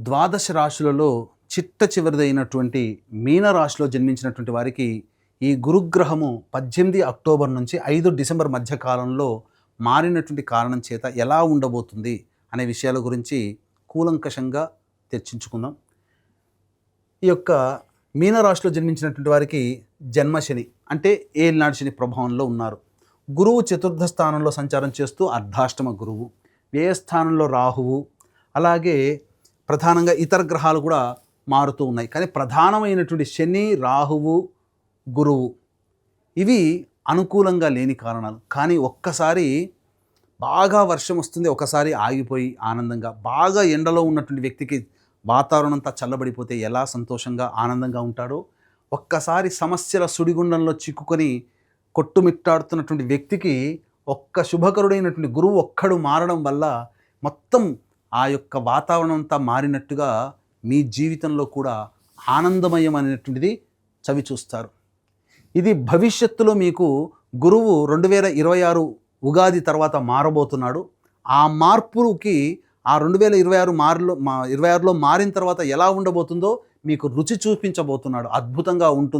ద్వాదశ రాశులలో చిట్ట చివరిదైనటువంటి మీనరాశిలో జన్మించినటువంటి వారికి ఈ గురుగ్రహము పద్దెనిమిది అక్టోబర్ నుంచి ఐదు డిసెంబర్ మధ్య కాలంలో మారినటువంటి కారణం చేత ఎలా ఉండబోతుంది అనే విషయాల గురించి కూలంకషంగా చర్చించుకుందాం. ఈ యొక్క మీనరాశిలో జన్మించినటువంటి వారికి జన్మశని అంటే ఏలినాడు శని ప్రభావంలో ఉన్నారు. గురువు చతుర్థ స్థానంలో సంచారం చేస్తూ అర్ధాష్టమ గురువు వ్యయస్థానంలో రాహువు అలాగే ప్రధానంగా ఇతర గ్రహాలు కూడా మారుతూ ఉన్నాయి. కానీ ప్రధానమైనటువంటి శని రాహువు గురువు ఇవి అనుకూలంగా లేని కారణాలు. కానీ ఒక్కసారి బాగా వర్షం వస్తుంది ఒకసారి ఆగిపోయి ఆనందంగా బాగా ఎండలో ఉన్నటువంటి వ్యక్తికి వాతావరణం అంతా చల్లబడిపోతే ఎలా సంతోషంగా ఆనందంగా ఉంటాడో ఒక్కసారి సమస్యల సుడిగుండంలో చిక్కుకొని కొట్టుమిట్టాడుతున్నటువంటి వ్యక్తికి ఒక్క శుభకరుడైనటువంటి గురువు ఒక్కడు మారడం వల్ల మొత్తం ఆ యొక్క వాతావరణం అంతా మారినట్టుగా మీ జీవితంలో కూడా ఆనందమయం అనేటువంటిది చవి చూస్తారు. ఇది భవిష్యత్తులో మీకు గురువు రెండు వేల ఇరవై ఆరు ఉగాది తర్వాత మారబోతున్నాడు. ఆ మార్పుకి ఆ రెండు వేల ఇరవై ఆరు మారులో మా ఇరవై ఆరులో మారిన తర్వాత ఎలా ఉండబోతుందో మీకు రుచి చూపించబోతున్నాడు. అద్భుతంగా ఉంటుంది.